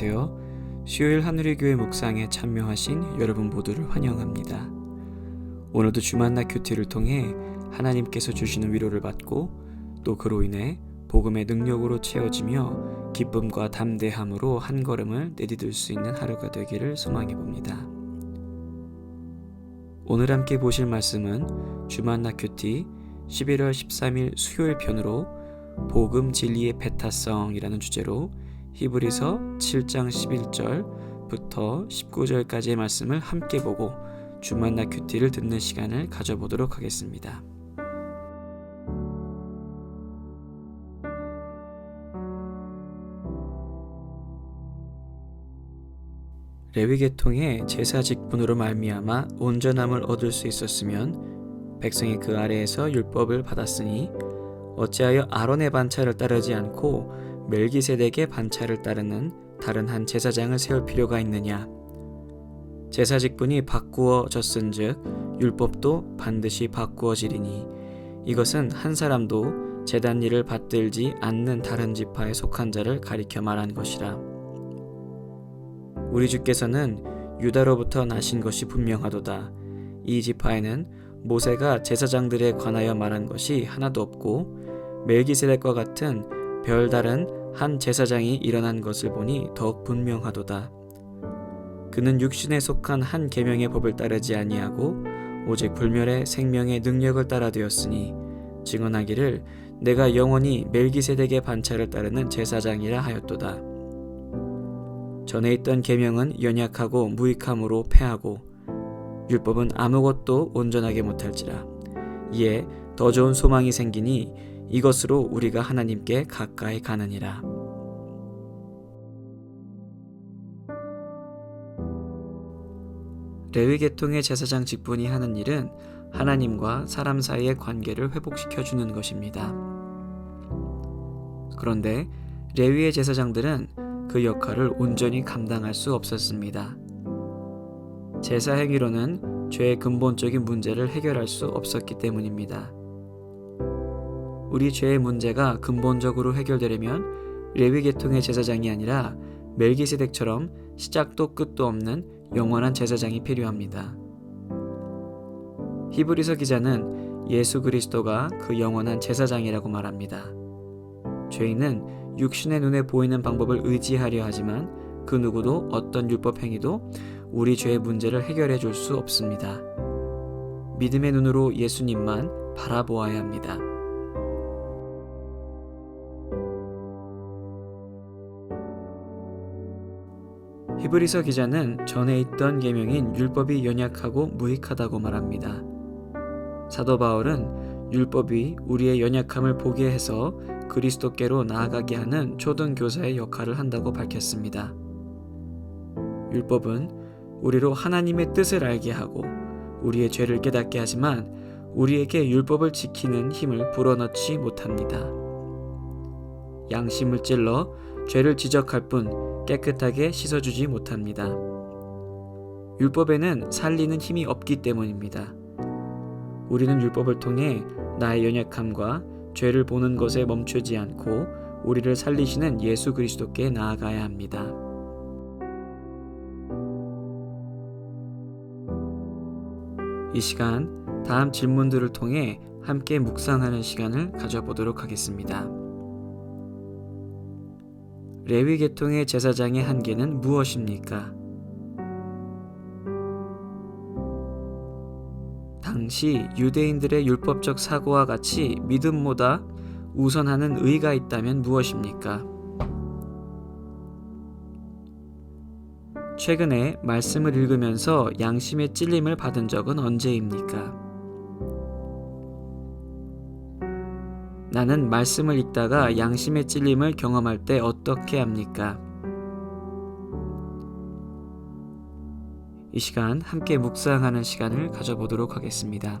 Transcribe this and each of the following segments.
안녕하세요. 수요일 하늘의 교회 묵상에 참여하신 여러분 모두를 환영합니다. 오늘도 주만나 큐티를 통해 하나님께서 주시는 위로를 받고 또 그로 인해 복음의 능력으로 채워지며 기쁨과 담대함으로 한 걸음을 내디딜 수 있는 하루가 되기를 소망해 봅니다. 오늘 함께 보실 말씀은 주만나 큐티 11월 13일 수요일 편으로 복음 진리의 배타성이라는 주제로 히브리서 7장 11절부터 19절까지의 말씀을 함께 보고 주만나 큐티를 듣는 시간을 가져보도록 하겠습니다. 레위 계통의 제사 직분으로 말미암아 온전함을 얻을 수 있었으면 백성이 그 아래에서 율법을 받았으니 어찌하여 아론의 반차를 따르지 않고 멜기세덱의 반차를 따르는 다른 한 제사장을 세울 필요가 있느냐? 제사 직분이 바꾸어졌은즉 율법도 반드시 바꾸어지리니 이것은 한 사람도 제단 일을 받들지 않는 다른 지파에 속한 자를 가리켜 말한 것이라. 우리 주께서는 유다로부터 나신 것이 분명하도다. 이 지파에는 모세가 제사장들에 관하여 말한 것이 하나도 없고 멜기세덱과 같은 별다른 한 제사장이 일어난 것을 보니 더욱 분명하도다. 그는 육신에 속한 한 계명의 법을 따르지 아니하고 오직 불멸의 생명의 능력을 따라 되었으니 증언하기를 내가 영원히 멜기세덱의 반차를 따르는 제사장이라 하였도다. 전에 있던 계명은 연약하고 무익함으로 패하고 율법은 아무것도 온전하게 못할지라 이에 더 좋은 소망이 생기니 이것으로 우리가 하나님께 가까이 가느니라. 레위 계통의 제사장 직분이 하는 일은 하나님과 사람 사이의 관계를 회복시켜 주는 것입니다. 그런데 레위의 제사장들은 그 역할을 온전히 감당할 수 없었습니다. 제사 행위로는 죄의 근본적인 문제를 해결할 수 없었기 때문입니다. 우리 죄의 문제가 근본적으로 해결되려면 레위 계통의 제사장이 아니라 멜기세덱처럼 시작도 끝도 없는 영원한 제사장이 필요합니다. 히브리서 기자는 예수 그리스도가 그 영원한 제사장이라고 말합니다. 죄인은 육신의 눈에 보이는 방법을 의지하려 하지만 그 누구도 어떤 율법 행위도 우리 죄의 문제를 해결해 줄 수 없습니다. 믿음의 눈으로 예수님만 바라보아야 합니다. 히브리서 기자는 전에 있던 계명인 율법이 연약하고 무익하다고 말합니다. 사도 바울은 율법이 우리의 연약함을 보게 해서 그리스도께로 나아가게 하는 초등 교사의 역할을 한다고 밝혔습니다. 율법은 우리로 하나님의 뜻을 알게 하고 우리의 죄를 깨닫게 하지만 우리에게 율법을 지키는 힘을 불어넣지 못합니다. 양심을 찔러 죄를 지적할 뿐 깨끗하게 씻어주지 못합니다. 율법에는 살리는 힘이 없기 때문입니다. 우리는 율법을 통해 나의 연약함과 죄를 보는 것에 멈추지 않고 우리를 살리시는 예수 그리스도께 나아가야 합니다. 이 시간 다음 질문들을 통해 함께 묵상하는 시간을 가져보도록 하겠습니다. 레위 계통의 제사장의 한계는 무엇입니까? 당시 유대인들의 율법적 사고와 같이 믿음보다 우선하는 의가 있다면 무엇입니까? 최근에 말씀을 읽으면서 양심의 찔림을 받은 적은 언제입니까? 나는 말씀을 읽다가 양심의 찔림을 경험할 때 어떻게 합니까? 이 시간 함께 묵상하는 시간을 가져보도록 하겠습니다.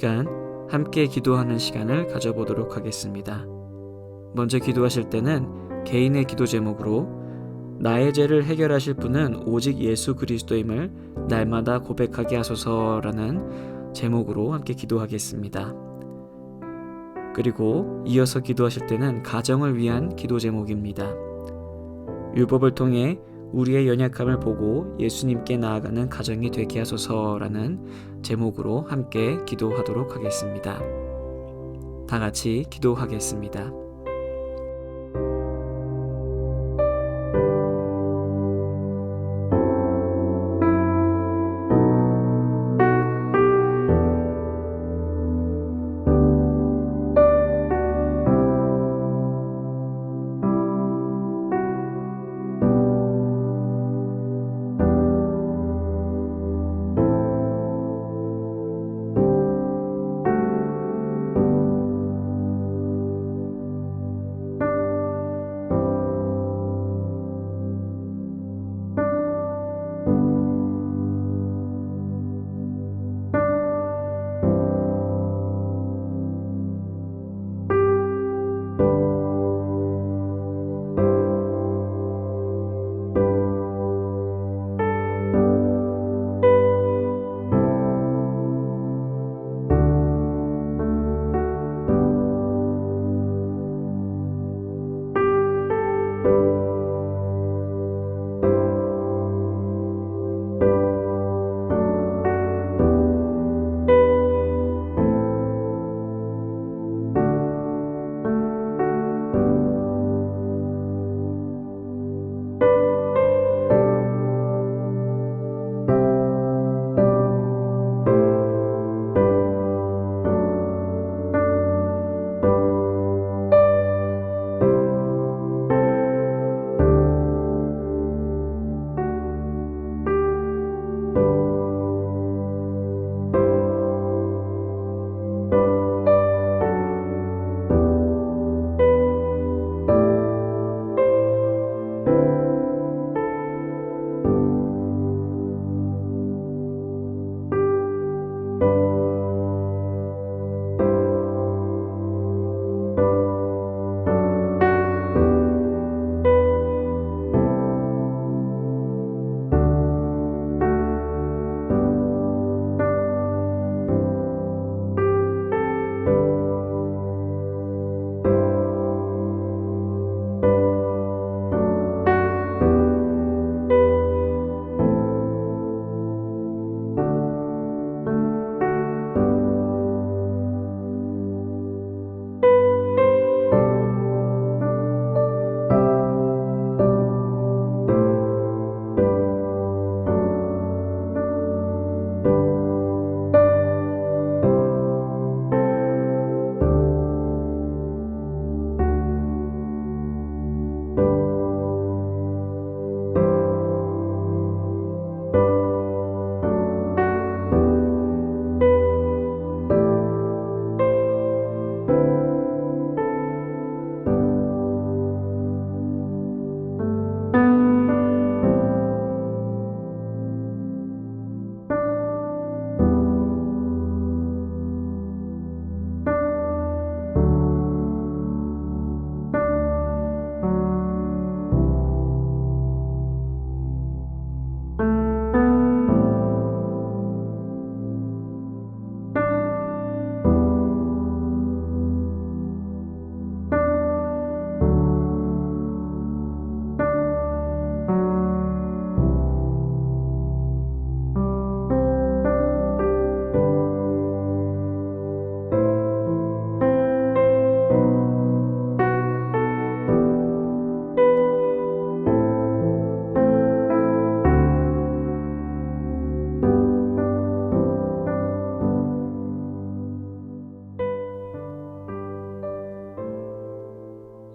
시간 함께 기도하는 시간을 가져보도록 하겠습니다. 먼저 기도하실 때는 개인의 기도 제목으로 나의 죄를 해결하실 분은 오직 예수 그리스도임을 날마다 고백하게 하소서라는 제목으로 함께 기도하겠습니다. 그리고 이어서 기도하실 때는 가정을 위한 기도 제목입니다. 율법을 통해 우리의 연약함을 보고 예수님께 나아가는 가정이 되게 하소서라는 제목으로 함께 기도하도록 하겠습니다. 다 같이 기도하겠습니다.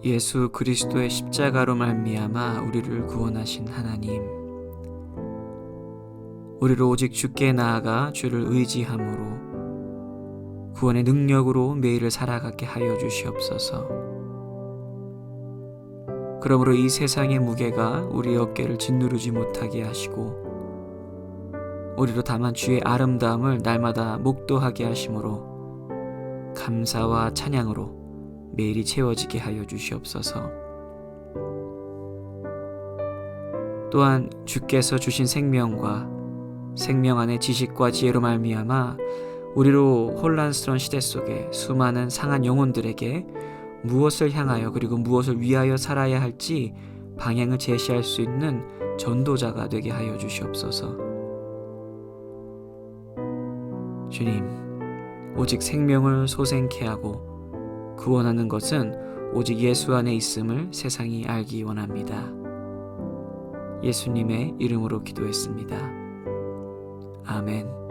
예수 그리스도의 십자가로 말미암아 우리를 구원하신 하나님 우리를 오직 주께 나아가 주를 의지함으로 구원의 능력으로 매일을 살아가게 하여 주시옵소서. 그러므로 이 세상의 무게가 우리 어깨를 짓누르지 못하게 하시고 우리로 다만 주의 아름다움을 날마다 목도하게 하심으로 감사와 찬양으로 매일이 채워지게 하여 주시옵소서. 또한 주께서 주신 생명과 생명 안의 지식과 지혜로 말미암아 우리로 혼란스러운 시대 속에 수많은 상한 영혼들에게 무엇을 향하여 그리고 무엇을 위하여 살아야 할지 방향을 제시할 수 있는 전도자가 되게 하여 주시옵소서. 주님, 오직 생명을 소생케 하고 구원하는 것은 오직 예수 안에 있음을 세상이 알기 원합니다. 예수님의 이름으로 기도했습니다. 아멘.